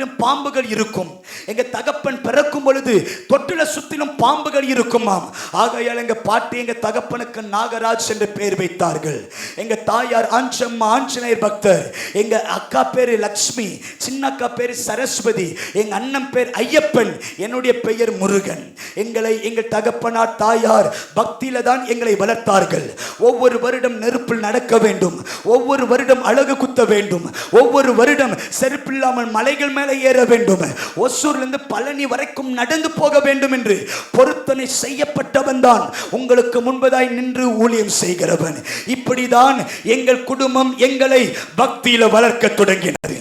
பாம்புகள் இருக்கும். எங்க தகப்பன் பிறக்கும் பொழுது தொட்டில சுத்திலும் பாம்புகள் இருக்குமாம். ஆகையால் எங்க பாட்டி எங்க தகப்பனுக்கு நாகராஜ் என்று பெயர் வைத்தார்கள். எங்க தாயார் ஆஞ்சம்மா ஆஞ்சநேயர் பக்தர் எங்க அக்கா பேரு லக்ஷ்மி சின்ன அக்கா பேரு சரஸ்வதி எங்க அண்ணன் பேர் ஐயப்பன் என்னுடைய பெயர் முருகன். எங்களை எங்கள் தகப்பனார் தாயார் பக்தியில தான் எங்களை வளர்த்தார்கள். ஒவ்வொரு வருடம் நெருப்பில் நடக்க வேண்டும். ஒவ்வொரு வருடம் அழகு குத்த வேண்டும். ஒவ்வொரு வருடம் செருப்பில்லாமல் மலைகள் மேலே ஏற வேண்டும். ஒசூர் இருந்து பழனி வரைக்கும் நடந்து போக வேண்டும் என்று பொருத்தனை செய்யப்பட்டவன் தான். உங்களுக்கு முன்பதாய் நின்று ஊழியம் செய்கிறவன். இப்படிதான் எங்கள் குடும்பம் எங்களை பக்தியில வளர்க்க தொடங்கினது.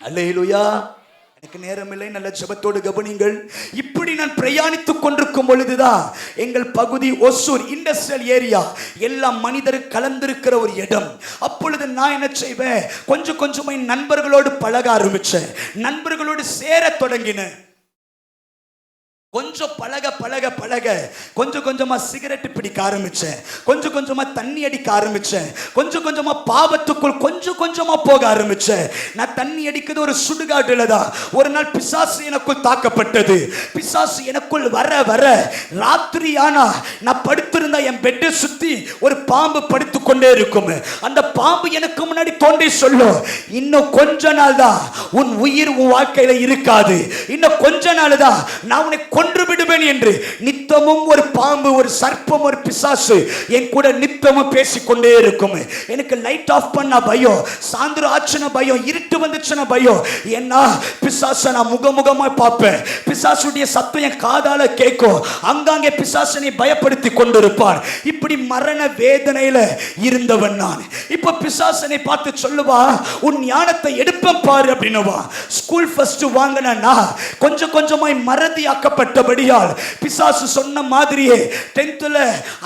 அல்லையிலுயா எனக்கு நேரமில்லை. நல்ல ஜபத்தோடு கவனிங்கள். இப்படி நான் பிரயாணித்துக் கொண்டிருக்கும் பொழுதுதான் எங்கள் பகுதி ஒசூர் இண்டஸ்ட்ரியல் ஏரியா எல்லா மனிதர் கலந்திருக்கிற ஒரு இடம். அப்பொழுது நான் என்ன செய்வேன்? கொஞ்சம் கொஞ்சமாக என் நண்பர்களோடு பழக ஆரம்பிச்சேன். நண்பர்களோடு சேர தொடங்கினேன். கொஞ்சம் பழக பழக பழக. கொஞ்சம் கொஞ்சமா சிகரெட் பிடிக்க ஆரம்பிச்சேன். கொஞ்சம் கொஞ்சமா தண்ணி அடிக்க ஆரம்பிச்சேன். கொஞ்சம் கொஞ்சமா பாவத்துக்குள் கொஞ்சம் கொஞ்சமா போக ஆரம்பிச்சேன். நான் தண்ணி அடிக்கிறது ஒரு சுடுகாட்டுல தான். ஒரு நாள் பிசாசு எனக்குள் தாக்கப்பட்டது. பிசாசு எனக்குள் வர வர. ராத்திரி ஆனா நான் படுத்திருந்தா என் பெட்டை சுத்தி ஒரு பாம்பு படுத்து கொண்டே இருக்கும். அந்த பாம்பு எனக்கு முன்னாடி தோண்டி சொல்லும். இன்னும் கொஞ்ச நாள் தான் உன் உயிர் உன் வாழ்க்கையில இருக்காது. இன்னும் கொஞ்ச நாள் தான் நான் உன்னை கொன்று விடுவேன் என்று. நித்தமும் ஒரு பாம்பு ஒரு சர்ப்பம் ஒரு பிசாசு என் கூட நித்தமும் பேசிக்கொண்டே இருக்கும். எனக்கு லைட் ஆஃப் பண்ண பயம் சாயந்தரம் ஆச்சுன பயம் இருட்டு வந்துச்சுன பயம். ஏன்னா பிசாசை நான் முகமுகமா பார்ப்பேன். பிசாசுடைய சத்தம் என் காதால கேட்கும். அங்காங்கே பிசாசனை பயப்படுத்தி கொண்டிருப்பார். இப்படி மரண வேதனையில இருந்தவன் நான். இப்ப பிசாசனை பார்த்து சொல்லுவா உன் ஞானத்தை எடுப்பேன் பாரு அப்படின்னுவா. ஸ்கூல் ஃபர்ஸ்ட் வாங்கினா கொஞ்சம் கொஞ்சமாய் மறதி ஆக்கப்பட்ட ஆக்கப்பட்டபடியால் பிசாசு சொன்ன மாதிரியே டென்த்தில்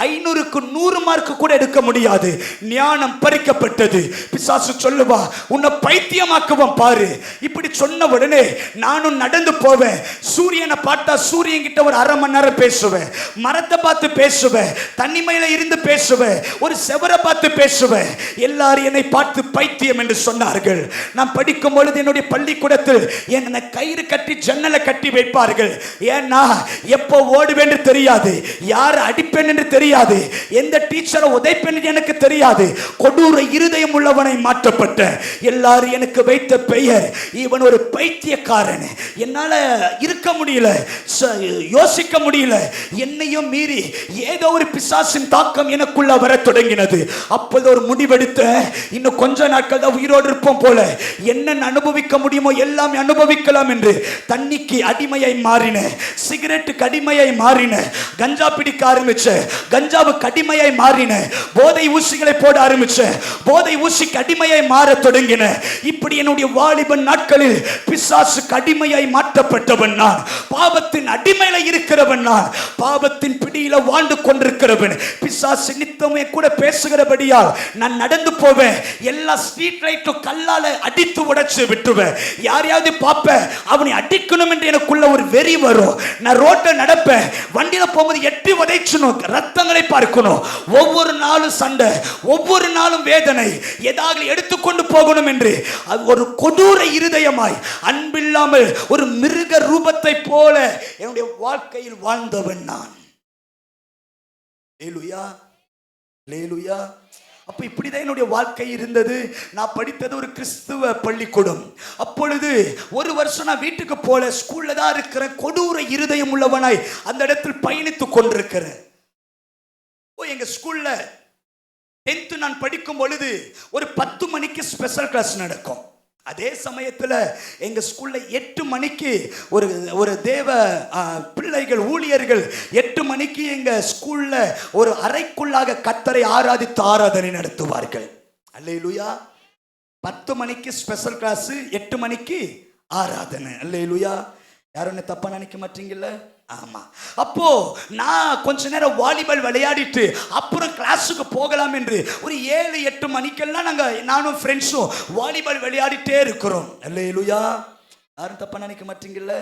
ஐநூறுக்கு நூறு மார்க் கூட எடுக்க முடியாது. ஞானம் பறிக்கப்பட்டது. பிசாசு சொல்லுவா உன்னை பைத்தியமாக்குவான் பாரு. இப்படி சொன்ன உடனே நானும் நடந்து போவேன். சூரியனை பார்த்தா சூரியன் கிட்ட ஒரு அரை மணி நேரம் பேசுவேன். மரத்தை பார்த்து பேசுவேன். தனிமையில இருந்து பேசுவேன். ஒரு செவரை பார்த்து பேசுவேன். எல்லாரும் என்னை பார்த்து பைத்தியம் என்று சொன்னார்கள். நான் படிக்கும் பொழுது என்னுடைய பள்ளிக்கூடத்தில் என்னை கயிறு கட்டி ஜன்னலை கட்டி வைப்பார்கள். ஏன் ஏன்னா எப்போ ஓடுவேன் என்று தெரியாது. யார் அடிப்பேன் என்று தெரியாது. எந்த டீச்சரை உதைப்பேன் என்று எனக்கு தெரியாது. கொடூர இருதயம் உள்ளவனை மாற்றப்பட்ட எல்லாரும் எனக்கு வைத்த பெயர். இவன் ஒரு பைத்தியக்காரன். என்னால இருக்க முடியல. ச- யோசிக்க முடியல. என்னையும் மீறி ஏதோ ஒரு பிசாசின் தாக்கம் எனக்குள்ள வர தொடங்கினது. அப்போது ஒரு முடிவெடுத்த இன்னும் கொஞ்ச நாட்கள் தான் உயிரோடு இருப்போம் போல. என்னென்ன அனுபவிக்க முடியுமோ எல்லாமே அனுபவிக்கலாம் என்று தண்ணிக்கு அடிமையை மாறின சிகரெட் கடிமையை மாறின. கஞ்சா பிடிக்க ஆரம்பிச்ச. கஞ்சாவுக்கு கடிமையை மாறின. போதை ஊசிகளை போட ஆரம்பிச்ச. போதை ஊசி கடிமையை மாற தொடங்கின. இப்படி என்னுடைய வாலிபன் நாட்களில் பிசாசு கடிமையை மாற்றப்பட்டவன் நான். பாவத்தின் அடிமையில இருக்கிறவன் நான். பாவத்தின் பிடியில வாழ்ந்து கொண்டிருக்கிறவன். பிசாசு நித்தமே கூட பேசுகிறபடியால் நான் நடந்து போவேன். எல்லா ஸ்ட்ரீட் லைட்டும் கல்லால அடித்து உடைச்சு விட்டுருவேன் யாரையாவது பார்ப்பேன். அவனை அடிக்கணும் என்று எனக்குள்ள ஒரு வெறி வரும். நான் ரோட்டை நடப்பேன். வண்டியில போகும்போது எட்டி உதைச்சணும் ரத்தங்களை பார்க்கணும். ஒவ்வொரு நாளும் சண்டை ஒவ்வொரு நாளும் வேதனை. ஏதாவது எடுத்துக்கொண்டு போகணும் என்று. அது ஒரு கொடூர இருதயமாய் அன்பில்லாமல் ஒரு மிருக ரூபத்தை போல என்னுடைய வாழ்க்கையில் வாழ்ந்தவன் நான். லேலுயா லேலுயா அப்ப இப்படிதான் என்னுடைய வாழ்க்கை இருந்தது. நான் படித்தது ஒரு கிறிஸ்துவ பள்ளிக்கூடம். அப்பொழுது ஒரு வருஷம் நான் வீட்டுக்கு போல ஸ்கூல்ல தான் இருக்கிறேன் கொடூர இருதயம் உள்ளவனாய் அந்த இடத்தில் பயணித்து கொண்டிருக்கிறேன். ஓ எங்க ஸ்கூல்ல டென்த்து நான் படிக்கும் பொழுது ஒரு பத்து மணிக்கு ஸ்பெஷல் கிளாஸ் நடக்கும். அதே சமயத்தில் எங்கள் ஸ்கூலில் எட்டு மணிக்கு ஒரு ஒரு தேவ பிள்ளைகள் ஊழியர்கள் எட்டு மணிக்கு எங்கள் ஸ்கூலில் ஒரு அறைக்குள்ளாக கத்தரை ஆராதித்து ஆராதனை நடத்துவார்கள். அல்லையிலுயா பத்து மணிக்கு ஸ்பெஷல் கிளாஸு எட்டு மணிக்கு ஆராதனை. அல்லையிலுயா யாரும் என்ன தப்பா நினைக்க மாட்டீங்கல்ல? ஆமா. அப்போ நான் கொஞ்ச நேரம் வாலிபால் விளையாடிட்டு அப்புறம் கிளாஸுக்கு போகலாம் என்று ஒரு ஏழு எட்டு மணிக்கெல்லாம் நாங்க நானும் ஃப்ரெண்ட்ஸும் வாலிபால் விளையாடிட்டே இருக்கிறோம். அல்லேலூயா. யாரும் தப்பா நினைக்க மாட்டீங்கல்ல?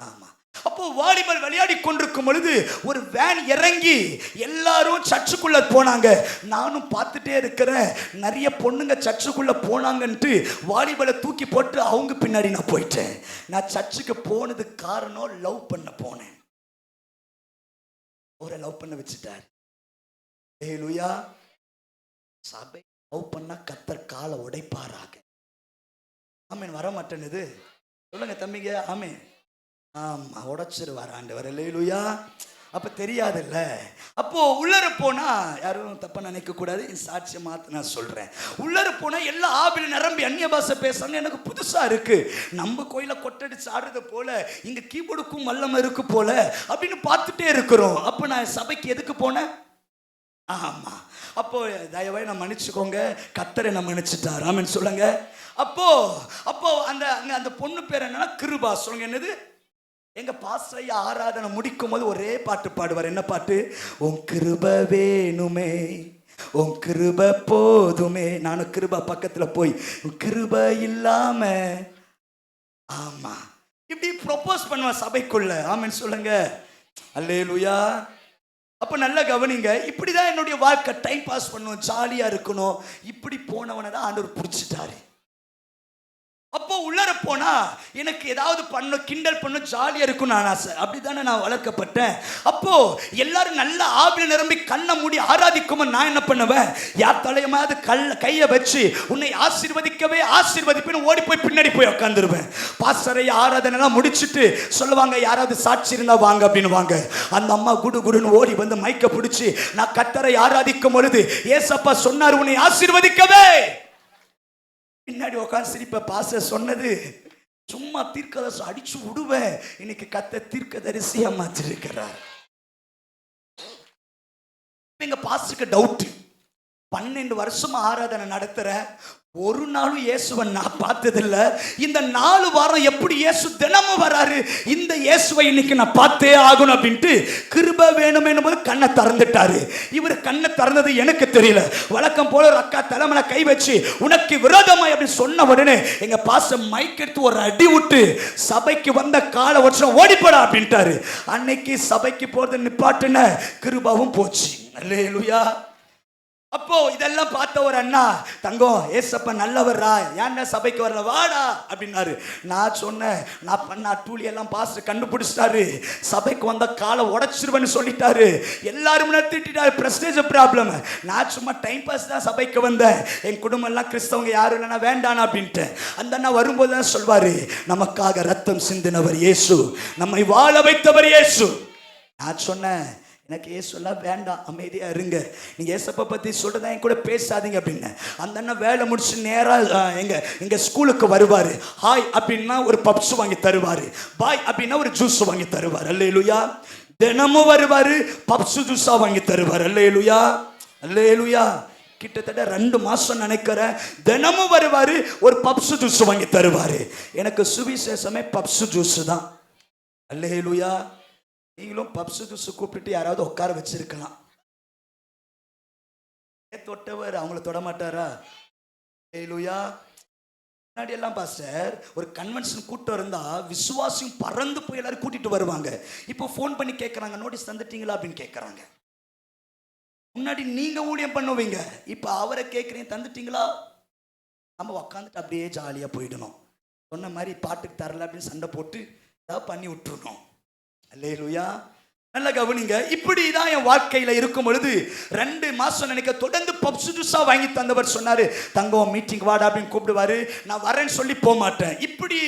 ஆமா. அப்போ வாலிபர் விளையாடி கொண்டிருக்கும் பொழுது ஒரு வேன் இறங்கி எல்லாரும் சர்ச்சுக்குள்ள போனாங்க. நானும் பார்த்துட்டே இருக்கிறேன். நிறைய பொண்ணுங்க சர்ச்சுக்குள்ள போனாங்கன்ட்டு வாலிபரை தூக்கி போட்டு அவங்க பின்னாடி நான் போயிட்டேன். நான் சர்ச்சுக்கு போனதுக்கு காரணம் லவ் பண்ண போனேன். அவரை லவ் பண்ண வச்சுட்டார். ஏலுயா சபை லவ் பண்ணா கத்தர் காலை உடைப்பாராக. ஆமேன் வர மாட்டேன்னு சொல்லுங்க தம்பிங்க ஆமீன். ஆமா உடைச்சிருவார் ஆண்டவர். லேலுயா அப்ப தெரியாதுல்ல. அப்போ உள்ளர போனா யாரும் தப்பாக நினைக்க கூடாது. என் சாட்சியை மாற்றி நான் சொல்றேன். உள்ளர போனா எல்லா ஆவில நிரம்பி அந்நிய பாஷை பேசுறாங்க. எனக்கு புதுசா இருக்கு. நம்ம கோயில கொட்டடிச்சு ஆடுறது போல இங்க கீபோர்டுக்கும் வல்லம் இருக்கு போல அப்படின்னு பார்த்துட்டே இருக்கிறோம். அப்ப நான் சபைக்கு எதுக்கு போனேன்? ஆமா. அப்போ தயவாய் நான் மன்னிச்சுக்கோங்க. கத்தரை நான் மன்னிச்சுட்டார். ஆமென் சொல்லுங்க. அப்போ அப்போ அந்த அந்த பொண்ணு பேர் என்னன்னா கிருபா. சொல்லுங்க என்னது? எங்க பாஸ்ரையா ஆராதனை முடிக்கும் போது ஒரே பாட்டு பாடுவார். என்ன பாட்டு? உன் கிருப வேணுமே உன் கிருப போதுமே. நானும் கிருபா பக்கத்துல போய் உன் கிருப இல்லாம ஆமா. இப்படி ப்ரொபோஸ் பண்ணுவேன் சபைக்குள்ள. ஆமன் சொல்லுங்க. அல்லேலுயா அப்ப நல்லா கவனிங்க இப்படிதான் என்னுடைய வாழ்க்கை. டைம் பாஸ் பண்ணணும் ஜாலியா இருக்கணும். இப்படி போனவனை தான் ஆண்டவர் பிடிச்சிட்டாரு. அப்போ உள்ளர போனா எனக்கு ஏதாவது பண்ண கிண்டல் பண்ண ஜாலியா இருக்கும் நான் ஆசை. அப்படிதானே நான் வளர்க்கப்பட்டேன். அப்போ எல்லாரும் நல்ல ஆவில நிரம்பி கண்ணை மூடி ஆராதிக்கும் நான் என்ன பண்ணுவேன்? யார் தலையமாவது கல் கையை வச்சு உன்னை ஆசீர்வதிக்கவே ஆசீர்வதிப்பேன்னு ஓடி போய் பின்னாடி போய் உட்காந்துருவேன் பாசறை ஆராதனைலாம் முடிச்சுட்டு முடிச்சிட்டு சொல்லுவாங்க யாராவது சாட்சி இருந்தா வாங்க அப்படின்னு வாங்க அந்த அம்மா குடு குடுன்னு ஓடி வந்து மைக்க பிடிச்சி நான் கத்தரை ஆராதிக்கும் பொழுது ஏசப்பா சொன்னார் உன்னை ஆசீர்வதிக்கவே! பின்னாடி உட்காந்து சிரிப்ப பாச சொன்னது சும்மா தீர்க்கதரிசி அடிச்சு விடுவேன். இன்னைக்கு கத்த தீர்க்கதரிசியா மாற்றிருக்கிறார் எங்க பாஸ்டருக்கு டவுட் பன்னெண்டு வருஷமா ஆராதனை நடத்துற ஒரு நாளும் இயேசுவை நான் பார்த்ததில்ல. இந்த நாலு வாரம் எப்படி இயேசு தினமும் வராரு? இந்த இயேசுவை இன்னைக்கு நான் பார்த்தே ஆகணும் அப்படின்ட்டு கிருப வேணும் என்னும்போது கண்ணை திறந்துட்டாரு. இவர் கண்ணை திறந்தது எனக்கு தெரியல. வழக்கம் போல ஒரு அக்கா தலைமலை கை வச்சு உனக்கு விரோதமாய் அப்படின்னு சொன்ன உடனே எங்க பாச மைக் எடுத்து ஒரு அடி விட்டு சபைக்கு வந்த கால வருஷம் ஓடிப்படா அப்படின்ட்டாரு. அன்னைக்கு சபைக்கு போறது நிப்பாட்டுன கிருபாவும் போச்சு. அல்லேலுயா அப்போ இதெல்லாம் பார்த்த ஒரு அண்ணா தங்கம் ஏசப்ப நல்லவர்ரா ஏன்டா சபைக்கு வரல? வாடா அப்படின்னாரு. நான் சொன்னேன் நான் பண்ண டூலி எல்லாம் கண்டுபிடிச்சிட்டாரு. சபைக்கு வந்த காலை உடச்சிருவேன்னு சொல்லிட்டாரு. எல்லாரும் திட்டாரு பிரஸ்டேஜ் ப்ராப்ளம். நான் சும்மா டைம் பாஸ் தான் சபைக்கு வந்தேன். என் குடும்பம் எல்லாம் கிறிஸ்தவங்க யாரும் இல்லைன்னா வேண்டானா அப்படின்ட்டு அந்த அண்ணா வரும்போது தான் சொல்வாரு நமக்காக ரத்தம் சிந்தினவர் இயேசு. நம்மை வாழ வைத்தவர் இயேசு. நான் சொன்னேன் எனக்கு ஏசுலாம் வேண்டாம் அமைதியாக இருங்க. நீங்கள் ஏசப்பை பற்றி சொல்கிறதா என் கூட பேசாதீங்க அப்படின்னு. அந்த அண்ணன் வேலை முடிச்சு நேராக எங்கள் எங்கள் ஸ்கூலுக்கு வருவார். ஹாய் அப்படின்னா ஒரு பப்ஸ் வாங்கி தருவார். பாய் அப்படின்னா ஒரு ஜூஸ் வாங்கி தருவார். அல்லேலுயா. தினமும் வருவார் பப்ஸ் ஜூஸாக வாங்கி தருவார். அல்லேலுயா. அல்லேலுயா. கிட்டத்தட்ட ரெண்டு மாதம் நினைக்கிறேன். தினமும் வருவார் ஒரு பப்ஸ் ஜூஸ் வாங்கி தருவார். எனக்கு சுவிசேஷமே பப்ஸ் ஜூஸ் தான். அல்லேலுயா. நீங்களும் பப்ஸு ஜூஸ் கூப்பிட்டு யாராவது உட்கார வச்சிருக்கலாம். ஏன் தொட்டவர்? அவங்கள தொட மாட்டாரா? அல்லேலூயா முன்னாடி எல்லாம் பாஸ்டர் ஒரு கன்வென்ஷன் கூட்டம் இருந்தால் விசுவாசியும் பறந்து போய் எல்லாரும் கூட்டிட்டு வருவாங்க. இப்போ ஃபோன் பண்ணி கேட்குறாங்க நோட்டீஸ் தந்துட்டீங்களா அப்படின்னு கேட்குறாங்க முன்னாடி நீங்கள் ஊழியம் பண்ணுவீங்க. இப்போ அவரை கேட்குறீங்க தந்துட்டீங்களா? நம்ம உக்காந்துட்டு அப்படியே ஜாலியாக போயிடணும். சொன்ன மாதிரி பாட்டுக்கு தரல அப்படின்னு சண்டை போட்டு ஏதாவது பண்ணி விட்டுருணும் அல்லேலூயா நல்ல கவனிங்க. இப்படி தான் என் வாழ்க்கையில இருக்கும் பொழுது ரெண்டு மாசம் நினைக்க தொடர்ந்து பப்ஸ் ஜூஸாக வாங்கி தந்தவர் சொன்னாரு தங்கம் மீட்டிங் வாடா அப்படின்னு கூப்பிடுவாரு. நான் வரேன்னு சொல்லி போக மாட்டேன். இப்படி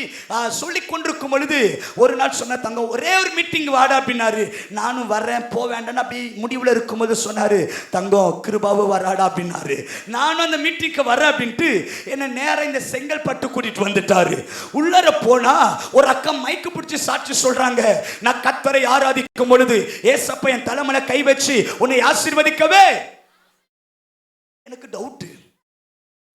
சொல்லி கொண்டிருக்கும் பொழுது ஒரு நாள் சொன்ன தங்கம் ஒரே ஒரு மீட்டிங் வாடா அப்படின்னாரு. நானும் வரேன் போக வேண்டாம்னு அப்படி முடிவுல இருக்கும்போது சொன்னாரு. தங்கம் கிருபாவு வராடா அப்படின்னாரு. நானும் அந்த மீட்டிங்க்கு வரேன் அப்படின்ட்டு என்ன நேராக இந்த செங்கல்பட்டு கூட்டிட்டு வந்துட்டாரு. உள்ளர போனா ஒரு அக்கா மைக்கு பிடிச்சி சாட்சி சொல்றாங்க. நான் கத்தரை ஆராதிக்கும் பொழுது ஏசப்ப என் தலைமையில கை வச்சு உன்னை ஆசீர்வதிக்கவே. எனக்கு டவுட்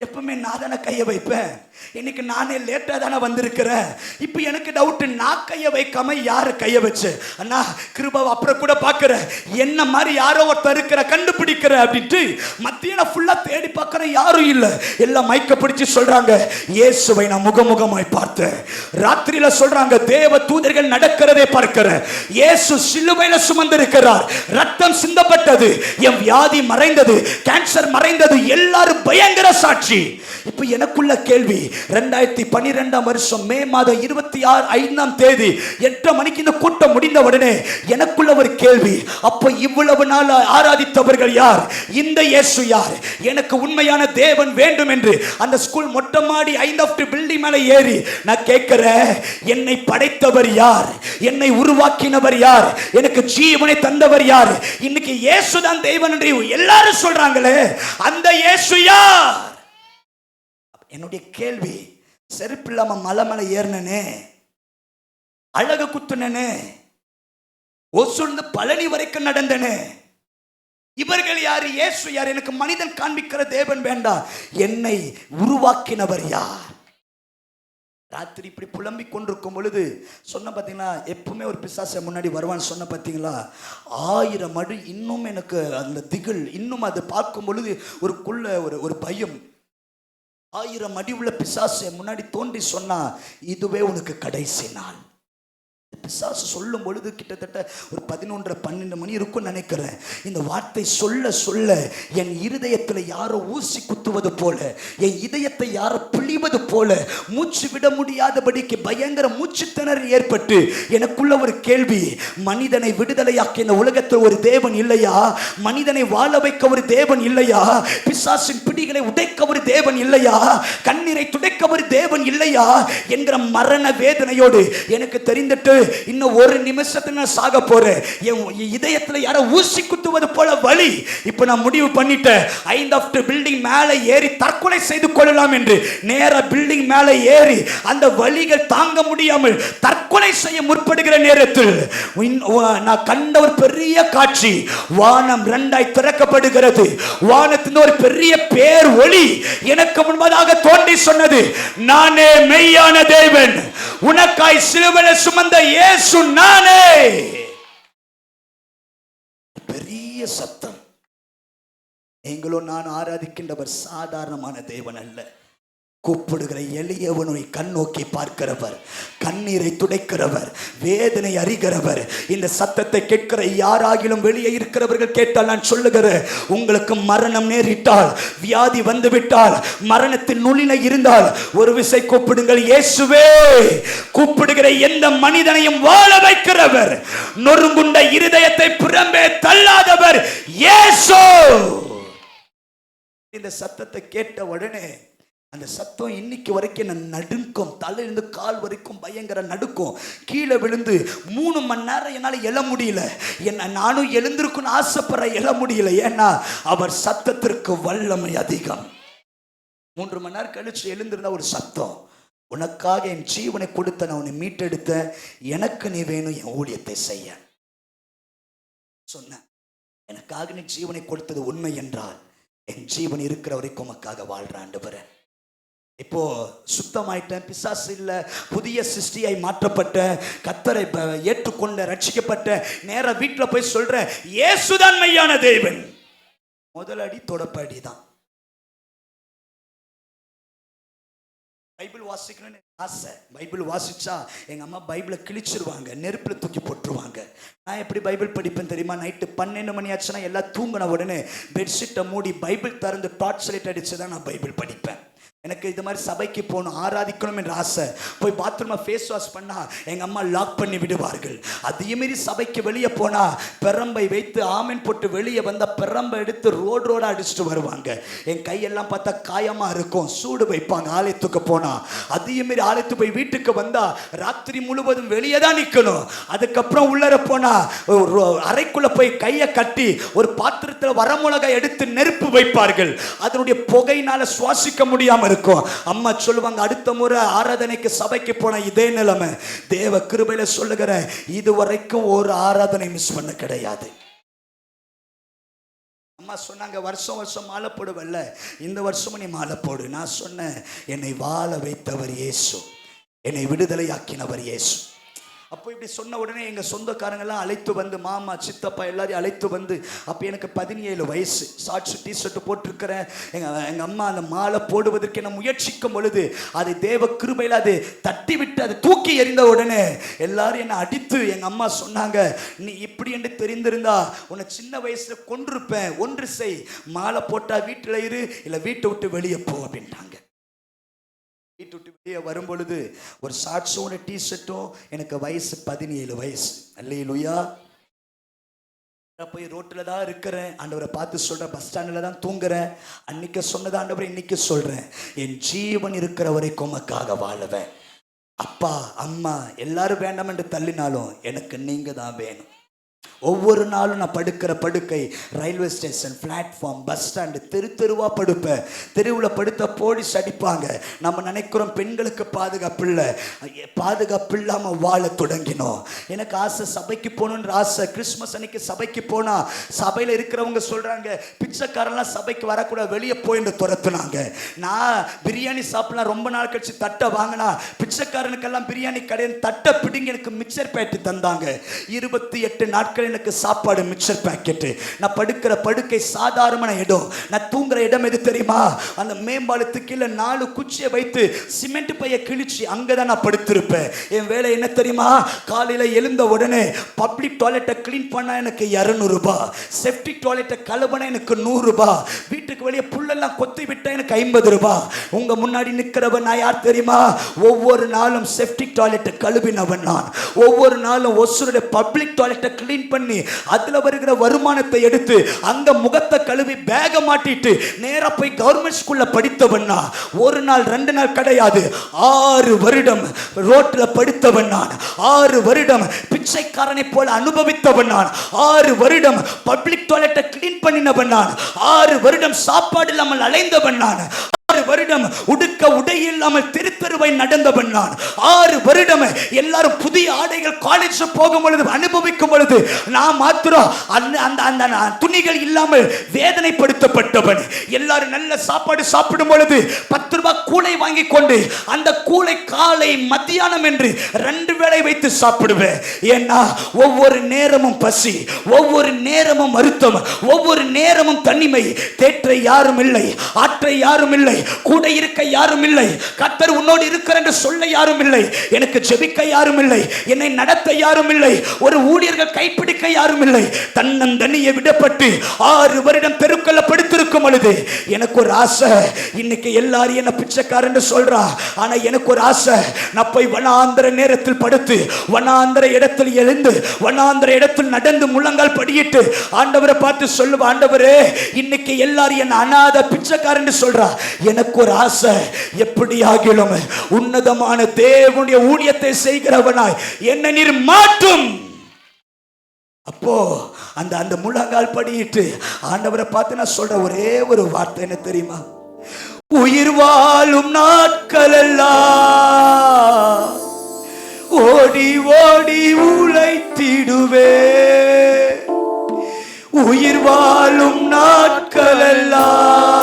எப்பவுமே நான் தானே கையை வைப்பேன். இன்னைக்கு நானே லேட்டாக தானே வந்திருக்கிறேன். இப்போ எனக்கு டவுட்டு நான் கையை வைக்காம யார் கையை வச்சு? அண்ணா கிருபாவை அப்புறம் கூட பார்க்குறேன். என்ன மாதிரி யாரோ ஒருத்தர் இருக்கிற கண்டுபிடிக்கிற அப்படின்ட்டு மத்தியானம் ஃபுல்லாக தேடி பார்க்குறேன் யாரும் இல்லை. எல்லாம் மயக்க பிடிச்சு சொல்றாங்க. இயேசுவை நான் முகமுகமாய் பார்த்தேன். ராத்திரியில் சொல்றாங்க தேவ தூதர்கள் நடக்கிறதே பார்க்கிறேன். இயேசு சிலுவையில் சுமந்திருக்கிறார். ரத்தம் சிந்தப்பட்டது. என் வியாதி மறைந்தது. கேன்சர் மறைந்தது. எல்லாரும் பயங்கர சாட்சி. இப்ப எனக்குள்ள கேள்வி ரெண்டாயிரத்தி பன்னிரெண்டாம் வருஷம் மே மாதம் இருபத்தி ஆறு ஐந்தாம் தேதி எட்டரை மணிக்கு இந்த கூட்டம் முடிந்த உடனே எனக்குள்ள ஒரு கேள்வி அப்ப இவ்வளவு நாள் ஆராதித்தவர்கள் யார்? இந்த இயேசு யார்? எனக்கு உண்மையான தேவன் வேண்டும் என்று அந்த ஸ்கூல் மொட்டை மாடி ஐந்தாவது பில்டிங் மேலே ஏறி நான் கேட்கிறேன் என்னை படைத்தவர் யார்? என்னை உருவாக்கினவர் யார்? எனக்கு ஜீவனை தந்தவர் யார்? இன்னைக்கு இயேசு தான் தெய்வன் என்று எல்லாரும் சொல்றாங்களே அந்த இயேசு யார்? என்னுடைய கேள்வி செருப்பு இல்லாம மலை மேல ஏறினனே அழகு குத்துனனே ஒசுழ்ந்து பழனி வரைக்கும் நடந்தனே இவர்கள் யார் இயேசு யார் எனக்கு மனிதன் காண்பிக்கிற தேவன் வேண்டாம் என்னை உருவாக்கினவர் யார்? ராத்திரி இப்படி புலம்பி கொண்டிருக்கும் பொழுது சொன்ன பார்த்தீங்களா எப்பவுமே ஒரு பிசாசை முன்னாடி வருவான்னு சொன்ன பார்த்தீங்களா ஆயிரம் அடி இன்னும் எனக்கு அந்த திகில் இன்னும் அதை பார்க்கும் பொழுது ஒரு குள்ள ஒரு ஒரு பயம் ஆயிரம் அடி உள்ள பிசாசை முன்னாடி தோண்டி சொன்னா இதுவே உனக்கு கடைசி நாள். பிசாசு சொல்லும் பொழுது கிட்டத்தட்ட ஒரு பதினொன்றரை பன்னெண்டு மணி இருக்கும்னு நினைக்கிறேன். இந்த வார்த்தை சொல்ல சொல்ல என் இருதயத்தில் யாரோ ஊசி குத்துவது போல என் இதயத்தை யாரோ பிழிவது போல மூச்சு விட முடியாதபடிக்கு பயங்கர மூச்சு திணறல் ஏற்பட்டு எனக்குள்ள ஒரு கேள்வி மனிதனை விடுதலையாக்க இந்த உலகத்தில் ஒரு தேவன் இல்லையா? மனிதனை வாழ வைக்க ஒரு தேவன் இல்லையா? பிசாசின் பிடிகளை உடைக்க ஒரு தேவன் இல்லையா? கண்ணீரை துடைக்க ஒரு தேவன் இல்லையா? என்கிற மரண வேதனையோடு எனக்கு தெரிந்துட்டு இன்னும் ஒரு நிமிஷத்துல நான் சாக போறேன். என் இதயத்துல யாரோ ஊசி குத்துவது போல வழி இப்போ நான் முடிவு பண்ணிட்டேன். ஐந்து ஆஃப்டர் பில்டிங் மேலே ஏறி தற்கொலை செய்து கொள்ளலாம் என்று. நேர பில்டிங் மேலே ஏறி அந்த வழிகள் தாங்க முடியாமல் தற்கொலை செய்ய முற்படுகிற நேரத்தில் நான் கண்ட ஒரு பெரிய காட்சி. வானம் ரெண்டாய் திறக்கப்படுகிறது. வானத்தின் ஒரு பெரிய பேர் ஒளி எனக்கு முன்பதாக தோன்றி சொன்னது நானே மெய்யான தேவன். உனக்காய் சிலுவையில சுமந்த இயேசு நானே. பெரிய சத்தம். நீங்களும் நான் ஆராதிக்கின்றவர் சாதாரணமான தேவன் அல்ல. கூப்பிடுகிற எளியவனை கண் நோக்கி பார்க்கிறவர் கண்ணீரை துடைக்கிறவர் வேதனை அறிகிறவர். இந்த சத்தத்தை கேட்கிற யாராகிலும் வெளியே இருக்கிறவர்கள் கேட்டால் நான் சொல்லுகிறேன் உங்களுக்கு மரணம் நேரிட்டால் வியாதி வந்துவிட்டால் மரணத்தின் நுழில இருந்தால் ஒரு விசை கூப்பிடுங்கள் இயேசுவே கூப்பிடுகிற எந்த மனிதனையும் வாழ வைக்கிறவர். நொறுங்குண்ட இருதயத்தை புறம்பே தள்ளாதவர். இயேசு. இந்த சத்தத்தை கேட்ட உடனே அந்த சத்தம் இன்னைக்கு வரைக்கும் என்ன நடுங்கும். தலையிலிருந்து கால் வரைக்கும் பயங்கர நடுக்கும். கீழே விழுந்து மூணு மணி நேரம் என்னால் எழ முடியல. என்ன நானும் எழுந்திருக்குன்னு ஆசைப்படுற எழ முடியல. ஏன்னா அவர் சத்தத்திற்கு வல்லமை அதிகம். மூன்று மணி நேரம் கழிச்சு எழுந்திருந்த ஒரு சத்தம். உனக்காக என் ஜீவனை கொடுத்த நான் உன்னை மீட்டெடுத்த எனக்கு நீ வேணும் என் ஊழியத்தை செய்ய. சொன்னேன். எனக்காக நீ ஜீவனை கொடுத்தது உண்மை என்றால் என் ஜீவன் இருக்கிற வரைக்கும் உமக்காக வாழ்ற வரேன் இப்போ சுத்தமாயிட்டேன். பிசாசு இல்லை புதிய சிருஷ்டியாய் மாற்றப்பட்ட கத்தரை ஏற்றுக்கொண்ட ரட்சிக்கப்பட்ட நேர வீட்டில் போய் சொல்ற ஏசுதான் மையான தேவன். முதலடி தொடப்படி தான் பைபிள் வாசிக்கணும்னு ஆசை. பைபிள் வாசிச்சா எங்க அம்மா பைபிளை கிழிச்சிருவாங்க நெருப்பில் தூக்கி போட்டுருவாங்க. நான் எப்படி பைபிள் படிப்பேன் தெரியுமா? நைட்டு பன்னெண்டு மணி ஆச்சுன்னா எல்லாம் தூங்கின உடனே பெட்ஷீட்டை மூடி பைபிள் திறந்து டார்ச் லைட் அடிச்சு தான் நான் பைபிள் படிப்பேன். எனக்கு இது மாதிரி சபைக்கு போகணும் ஆராதிக்கணும் என்ற ஆசை. போய் பாத்ரூமை ஃபேஸ் வாஷ் பண்ணா எங்க அம்மா லாக் பண்ணி விடுவார்கள். அதேமாரி சபைக்கு வெளியே போனா பெரம்பை வைத்து ஆமீன் போட்டு வெளியே வந்த பெரம்பை எடுத்து ரோடு ரோடா அடிச்சுட்டு வருவாங்க. என் கையெல்லாம் பார்த்தா காயமா இருக்கும். சூடு வைப்பாங்க. ஆலயத்துக்கு போனா அதேமாரி ஆலயத்து ஆலயத்துக்கு போய் வீட்டுக்கு வந்தா ராத்திரி முழுவதும் வெளியே தான் நிற்கணும் அதுக்கப்புறம் உள்ளர போனா அறைக்குள்ள போய் கையை கட்டி ஒரு பாத்திரத்தில் வரமுளகை எடுத்து நெருப்பு வைப்பார்கள். அதனுடைய புகையினால சுவாசிக்க முடியாம இருக்கும். அம்மா சொல்லுவாங்க அடுத்த முறை ஆராதனைக்கு சபைக்கு போன இதே நிலைமை. தேவ கிருபையில சொல்லுகிற இதுவரைக்கும் ஒரு ஆராதனை மிஸ் பண்ண கிடையாது. அம்மா சொன்னாங்க வருஷம் வருஷம் மாலை போடுவல்ல. இந்த வருஷமும் நீ மாலை போடு. நான் சொன்னேன் என்னை வாழ வைத்தவர் இயேசு. என்னை விடுதலையாக்கினவர் இயேசு. அப்போ இப்படி சொன்ன உடனே எங்கள் சொந்தக்காரங்கெல்லாம் அழைத்து வந்து மாமா சித்தப்பா எல்லாரையும் அழைத்து வந்து அப்போ எனக்கு பதினேழு வயசு. ஷார்ட்ஸ் டிஷர்ட் போட்டிருக்கிறேன். எங்கள் எங்கள் அம்மா அந்த மாலை போடுவதற்கு என்ன முயற்சிக்கும் பொழுது அது தேவ கிருபையில் அது தட்டி விட்டு அதை தூக்கி எறிந்த உடனே எல்லாரும் என்னை அடித்து எங்கள் அம்மா சொன்னாங்க நீ இப்படி என்று தெரிந்திருந்தா உன்னை சின்ன வயசில் கொண்டிருப்பேன் ஒன்று செய். மாலை போட்டால் வீட்டில் இரு இல்லை வீட்டை விட்டு வெளியே போ அப்படின்ட்டாங்க. வீட்டு விட்டு வெளியே வரும்பொழுது ஒரு ஷார்ட்ஸோட ஒரு டிஷர்ட்டும் எனக்கு வயசு பதினேழு வயசு. அல்லையிலுயா போய் ரோட்டில் தான் இருக்கிறேன். ஆண்டவரை பார்த்து சொல்கிறேன் பஸ் ஸ்டாண்டில் தான் தூங்குறேன். அன்னைக்கு சொன்னதா ஆண்டவரை இன்னைக்கு சொல்கிறேன் என் ஜீவன் இருக்கிற வரைக்கும் உமக்காக வாழுவேன். அப்பா அம்மா எல்லாரும் வேண்டாம் என்று தள்ளினாலும் எனக்கு நீங்கள் தான் வேணும். ஒவ்வொரு நாளும் நான் படுக்கிற படுக்கை railway station platform bus stand தெரு தெருவாக படுப்பேன். தெருவில் படுத்த போலீஸ் அடிப்பாங்க. நம்ம நினைக்கிறோம் பெண்களுக்கு பாதுகாப்பு இல்லை. பாதுகாப்பு இல்லாமல் வாழ தொடங்கினோம். எனக்கு ஆசை சபைக்கு போகணுன்ற ஆசை. கிறிஸ்மஸ் அன்னைக்கு சபைக்கு போனால் சபையில் இருக்கிறவங்க சொல்கிறாங்க பிச்சைக்காரெல்லாம் சபைக்கு வரக்கூடாது வெளியே போயின்னு துரத்துனாங்க. நான் பிரியாணி சாப்பிடலாம் ரொம்ப நாள் கழிச்சு தட்டை வாங்கினா பிச்சைக்காரனுக்கெல்லாம் பிரியாணி கடையின் தட்டை பிடிங்கி எனக்கு மிக்சர் பேட்டு தந்தாங்க. இருபத்தி எட்டு நாட்கள் எனக்கு சாப்பாடு மிக்சர் பேக்கெட்டு நான் படுக்கிற படுக்கை சாதாரணமான இடம். நான் தூங்குற இடம் எது தெரியுமா? அந்த மேம்பாலத்துக்கு கீழே நாலு குச்சியை வைத்து சிமெண்ட் பைய கிழிச்சு அங்கே தான் நான் படுத்திருப்பேன். என் வேலை என்ன தெரியுமா? காலையில் எழுந்த உடனே பப்ளிக் டாய்லெட்டை க்ளீன் பண்ணால் எனக்கு இரநூறுபா செப்டிக் டாய்லெட்டை கழுவனா எனக்கு நூறுரூபா வீட்டுக்கு வெளியே புல்லெல்லாம் கொத்தி விட்டால் எனக்கு ஐம்பது ரூபா உங்கள் முன்னாடி நிற்கிறவன் நான் யார் தெரியுமா? ஒவ்வொரு நாளும் செப்டிக் டாய்லெட்டை கழுவினவன் நான். ஒவ்வொரு நாளும் ஒசுருடைய பப்ளிக் டாய்லெட்டை க்ளீன் பண்ணி அதுல வருகிற வருமானத்தை எடுத்து அந்த முகத்தை கழுவி பேக மாட்டிட்டு நேராக போய் கவர்மெண்ட் ஸ்கூல்ல படித்தவன்னா ஒரு நாள் ரெண்டு நாள் கிடையாது. ஆறு வருடம் ரோட்டில் படித்தவன் நான் ஆறு வருடம் பிச்சைக்காரனை போல அனுபவித்தவன் நான் ஆறு வருடம் பப்ளிக் டாய்லெட்டை கிளீன் பண்ணினவன் நான் ஆறு வருடம் சாப்பாடு இல்லாமல் அலைந்தவன் நான் வருடம் உடுக்க உடை இல்லாமல் திருப்பெருவை நடந்தவன் நான் ஆறு வருடம் எல்லாரும் புதிய ஆடைகள் காலேஜ் போகும் பொழுது அனுபவிக்கும் பொழுது நான் மாத்திரம் அந்த அந்த அந்த துணிகள் இல்லாமல் வேதனைப்படுத்தப்பட்டவன். எல்லாரும் நல்ல சாப்பாடு சாப்பிடும் பொழுது பத்து ரூபாய் கூளை வாங்கி கொண்டு அந்த கூளை காலை மத்தியானம் என்று ரெண்டு வேளை வைத்து சாப்பிடுவேன். ஏன்னா ஒவ்வொரு நேரமும் பசி ஒவ்வொரு நேரமும் மருத்துவம் ஒவ்வொரு நேரமும் தனிமை. தேற்றை யாரும் இல்லை ஆற்றை யாரும் இல்லை கூட இருக்க யாரும் இல்லை. கத்தர் உன்னோடு இருக்கிற என்று சொல்ல யாரும் இல்லை. எனக்கு ஜெபிக்க யாரும் இல்லை. என்னை நடத்த யாரும் இல்லை. ஒரு ஊழியர்கள் கைப்பிடிக்க யாரும் இல்லை. தன்னந்தனியை விடப்பட்டு ஆறு வருடம் தெருக்கல்ல படுத்திருக்கும் பொழுது எனக்கு ஒரு ஆசை. இன்னைக்கு எல்லாரும் என்ன பிச்சைக்காரன்னு சொல்றா. ஆனா எனக்கு ஒரு ஆசை. நான் போய் வனாந்திர நேரத்தில் படுத்து வனாந்திர இடத்தில் எழுந்து வனாந்திர இடத்தில் நடந்து முழங்கால் படியிட்டு ஆண்டவரை பார்த்து சொல்லுவ ஆண்டவரே இன்னைக்கு எல்லாரும் என்ன அனாத பிச்சைக்காரன்னு சொல்றா. எனக்கு ஒரு ஆசை. எப்படி ஆகிலும் உன்னதமான தேவனுடைய ஊழியத்தை செய்கிறவனாய் என்ன நீர் மாற்றும். அப்போ அந்த அந்த முழங்கால் படியிட்டு ஆண்டவரை பார்த்து நான் சொல்ற ஒரே ஒரு வார்த்தை என்ன தெரியுமா? உயிர் வாழும் நாட்கள் எல்லாம் ஓடி ஓடி உழைத்திடுவே. உயிர் வாழும் நாட்கள் எல்லாம்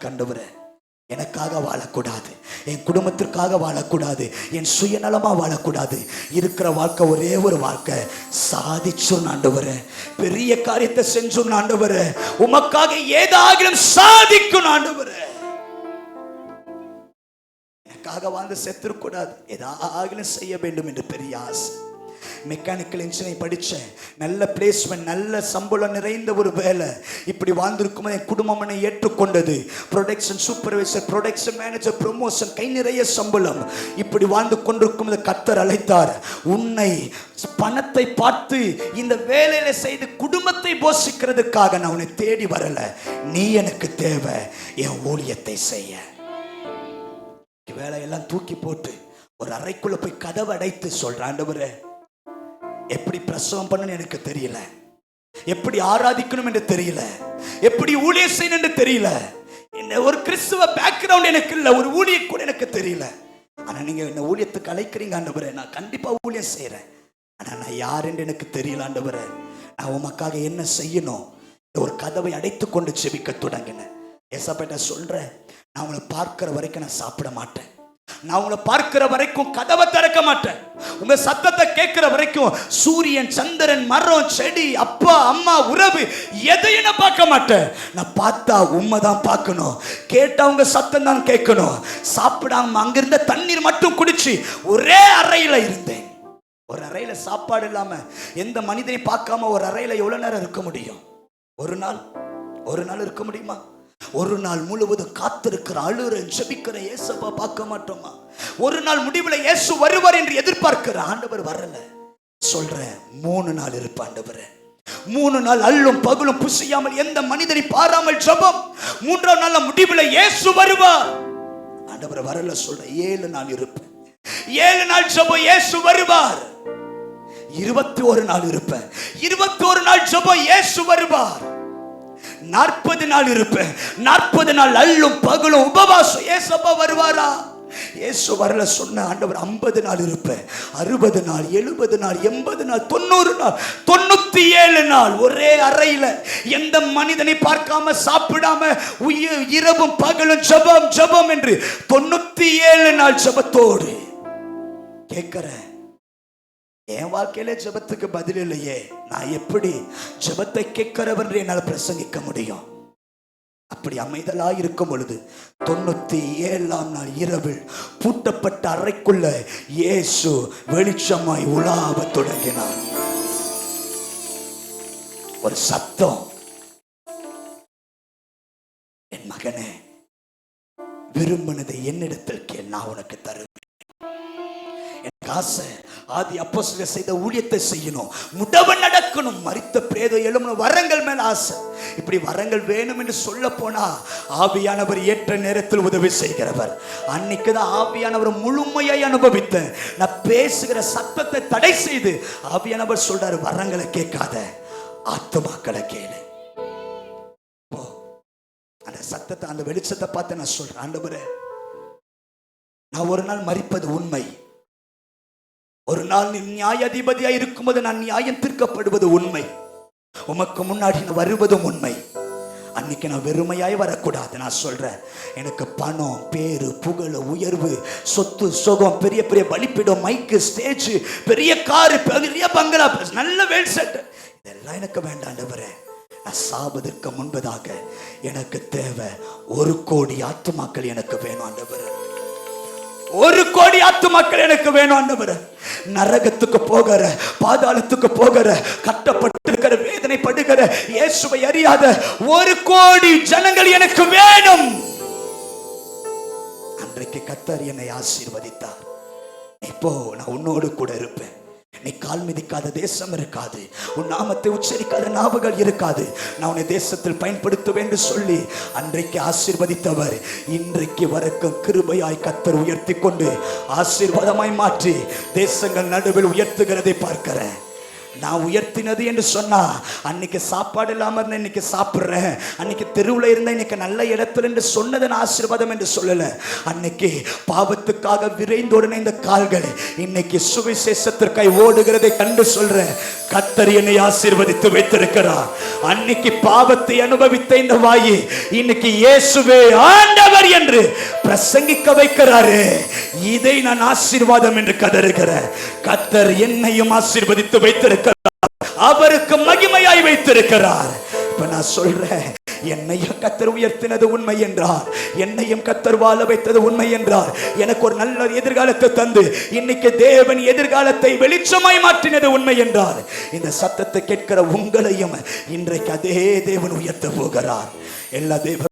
கண்டவரை எனக்காக வாழக்கூடாது. என் குடும்பத்திற்காக வாழக்கூடாது. என் சுயநலமா வாழக்கூடாது. இருக்கிற வாழ்க்கை ஒரே ஒரு வாழ்க்கை. சாதிச்சும் ஆண்டவரே. பெரிய காரியத்தை செஞ்சும் ஆண்டவரே. உமக்காக ஏதாகிலும் சாதிக்கும் ஆண்டவரே. எனக்காக வாழ்ந்து செத்துருக்கூடாது ஏதாகிலும் செய்ய வேண்டும் என்று பெரிய ஆசை. மெக்கானிக்கல் இன்ஜினியரிங் படித்தேன் நல்ல பிளேஸ்மெண்ட் நல்ல சம்பளம் நிறைந்த ஒரு வேலை. இப்படி வாழ்ந்திருக்கும் என் குடும்பம் என்னை ஏற்றுக்கொண்டது. Production supervisor production manager promotion கை நிறைய சம்பளம். இப்படி வாழ்ந்து கொண்டிருக்கும் கத்தர் அழைத்தார். உன்னை பணத்தை பார்த்து இந்த வேலையில செய்து குடும்பத்தை போஷிக்கிறதுக்காக நான் உன்னை தேடி வரல. நீ எனக்கு தேவை. என் ஊழியத்தை செய்ய. வேலையெல்லாம் தூக்கி போட்டு ஒரு அறைக்குள்ள போய் கதவை அடைத்து எப்படி பிரசவம் பண்ணணும் எனக்கு தெரியல. எப்படி ஆராதிக்கணும் என்று தெரியல. எப்படி ஊழியம் செய்யணும் என்று தெரியல. என்ன ஒரு கிறிஸ்துவ பேக்ரவுண்ட் எனக்கு இல்லை ஒரு ஊழியம் கூட எனக்கு தெரியல. ஆனால் நீங்கள் என்ன ஊழியத்துக்கு அழைக்கிறீங்க ஆண்டவரே? நான் கண்டிப்பாக ஊழியம் செய்கிறேன் ஆனால் நான் யாருன்னு எனக்கு தெரியல ஆண்டவரே. நான் உமக்காக என்ன செய்யணும்? ஒரு கதவை அடைத்து கொண்டு செபிக்க தொடங்கினேன் ஏசப்பேட்ட சொல்கிறேன் நான் உங்களை பார்க்குற வரைக்கும் நான் சாப்பிட மாட்டேன். நான் உங்களை பார்க்கிற வரைக்கும் கதவை திறக்க மாட்டேன். உங்க சத்தத்தை கேட்கிற வரைக்கும் சூரியன் சந்திரன் மரம் செடி அப்பா அம்மா உறவு எதையும் நான் பார்க்க மாட்டேன். நான் பார்த்தா உண்மை தான் பார்க்கணும். கேட்டா உங்க சத்தம் தான் கேட்கணும். சாப்பிடாம அங்கிருந்த தண்ணீர் மட்டும் குடிச்சு ஒரே அறையில இருந்தேன். ஒரு அறையில சாப்பாடு இல்லாம எந்த மனிதனையும் பார்க்காம ஒரு அறையில எவ்வளவு நேரம் இருக்க முடியும்? ஒரு நாள் ஒரு நாள் இருக்க முடியுமா? ஒரு நாள் முழுவதும் காத்திருக்கிற அழுற ஜெபிக்கிற இயேசப்பா பார்க்க மாட்டோமா? ஒரு நாள் முடிவில் இயேசு வருவார் என்று எதிர்பார்க்கிற ஆண்டவர் வரல. சொல்ற மூணு நாள் இருப்ப ஆண்டவர். மூணு நாள் அள்ளும் பகலும் புசியாமல் எந்த மனிதனை பாராமல் ஜபம். மூன்றாம் நாள் முடிவில் இயேசு வருவார். ஆண்டவர் வரல சொல்ற ஏழு நாள் இருப்பேன். ஏழு நாள் ஜபம் இயேசு வருவார். இருபத்தி ஒரு நாள் இருப்பேன். இருபத்தி ஒரு நாள் ஜெபம் இயேசு வருவார். நாற்பது நாள் இருப்பேன். நாற்பது நாள் அள்ளும் பகலும் உபவாசம். ஏசப்பா வருவாரா? இயேசு வரல சொன்ன ஆண்டவர் ஐம்பது நாள் இருப்பேன். அறுபது நாள் எழுபது நாள் எண்பது நாள் தொண்ணூறு நாள் தொண்ணூத்தி ஏழு நாள் ஒரே அறையில. எந்த மனிதனை பார்க்காம சாப்பிடாம உயிர் இரவும் பகலும் ஜெபம் ஜபம் என்று தொண்ணூத்தி ஏழு நாள் ஜெபத்தோடு கேட்கிறேன். என் வாழ்க்கையில ஜபத்துக்கு பதில் இல்லையே. நான் எப்படி ஜபத்தை கேட்கிறவன் என்னால் பிரசங்கிக்க முடியும்? அப்படி அமைதலாக இருக்கும் பொழுது தொண்ணூத்தி ஏழாம் நாள் இரவில் பூட்டப்பட்ட அறைக்குள்ள இயேசு வெளிச்சமாய் உலாவ தொடங்கினார். ஒரு சத்தம். என் மகனே விரும்பினதை என்னிடத்தில் நான் உனக்கு தருவேன். எனக்கு ஆசை. ஆதி அப்போ செய்த ஊழியத்தை செய்யணும். முடவ நடக்கணும். மரித்த பிரேத எழுமணும் வரங்கள் மேல ஆசை. இப்படி வரங்கள் வேணும் என்று சொல்ல போனா ஆவியானவர் ஏற்ற நேரத்தில் உதவி செய்கிறவர். அன்னைக்கு தான் ஆவியானவர் முழுமையாய் அனுபவித்தேன். நான் பேசுகிற சத்தத்தை தடை செய்து ஆவியானவர் சொல்றாரு வரங்களை கேட்காத. ஆத்துமாக்களை கேளு. அந்த சத்தத்தை அந்த வெளிச்சத்தை பார்த்து நான் சொல்றேன். ஆண்டவரே நான் ஒரு நாள் மறிப்பது உண்மை. ஒரு நாள் நீ நியாயாதிபதியாக இருக்கும்போது நான் நியாயம் தீர்க்கப்படுவது உண்மை. உமக்கு முன்னாடி நான் வருவதும் உண்மை. அன்னைக்கு நான் வெறுமையாய் வரக்கூடாது நான் சொல்றேன். எனக்கு பணம் பேரு புகழ் உயர்வு சொத்து சுகம் பெரிய பெரிய பலிப்பிடம் மைக்கு ஸ்டேஜ் பெரிய காரு பெரிய பங்களா நல்ல வேல் செட் இதெல்லாம் எனக்கு வேண்டாண்டவரே நான் சாவதற்கு முன்பதாக எனக்கு தேவை ஒரு கோடி ஆத்துமாக்கள் எனக்கு வேணும் ஆண்டவரே ஒரு கோடி ஆத்து மக்கள் எனக்கு வேணும் ஆண்டவரே. நரகத்துக்கு போகிற பாதாளத்துக்கு போகிற கட்டப்பட்டிருக்கிற வேதனைப்படுகிற இயேசுவை அறியாத ஒரு கோடி ஜனங்கள் எனக்கு வேணும். அன்றைக்கு கத்தர் என்னை ஆசீர்வதித்தார். இப்போ நான் உன்னோடு கூட இருப்பேன். நீ கால் மிதிக்காத தேசம் இருக்காது. உன் நாமத்தை உச்சரிக்காத நாவுகள் இருக்காது. நான் உன்னை தேசத்தில் பயன்படுத்துவேன் என்று சொல்லி அன்றைக்கு ஆசீர்வதித்தவர். இன்றைக்கு வரைக்கும் கிருபையாய் கத்தர் உயர்த்தி கொண்டு ஆசீர்வாதமாய் மாற்றி தேசங்கள் நடுவில் உயர்த்துகிறதை பார்க்கிறேன். நான் உயர்த்தினது என்று சொன்னா அன்னைக்கு சாப்பாடு இல்லாம இருந்த இன்னைக்கு சாப்பிட்றேன். அன்னைக்கு தெருவில் இருந்த இன்னைக்கு நல்ல இடத்துல என்று சொன்னதன் ஆசீர்வாதம் என்று சொல்லல. அன்னைக்கு பாவத்துக்காக உடனே இந்த கால்கள் இன்னைக்கு சுவிசேஷத்திற்காய் ஓடுகிறதை கண்டு சொல்றேன். கத்தர் என்னை ஆசீர்வதித்து வைத்திருக்கிறார். அன்னைக்கு பாவத்தை அனுபவித்த இந்த வாயி இன்னைக்கு இயேசுவே ஆண்டவர் என்று பிரசங்கிக்க வைக்கிறாரு. இதை நான் ஆசீர்வாதம் என்று கதறுகிறேன். கத்தர் என்னையும் ஆசீர்வதித்து வைத்திருக்கிறார். அவருக்கு மகிமையாய் வைத்திருக்கிறார். இப்ப நான் சொல்றேன் என்னையும் கத்தர் உயர்த்தினது உண்மை என்றார். என்னையும் கத்தர் வாழ வைத்தது உண்மை என்றார். எனக்கு ஒரு நல்ல எதிர்காலத்தை தந்து இன்னைக்கு தேவன் எதிர்காலத்தை வெளிச்சமாய் மாற்றினது உண்மை என்றார். இந்த சத்தத்தை கேட்கிற உங்களையும் இன்றைக்கு அதே தேவன் உயர்த்த போகிறார். எல்லா தேவ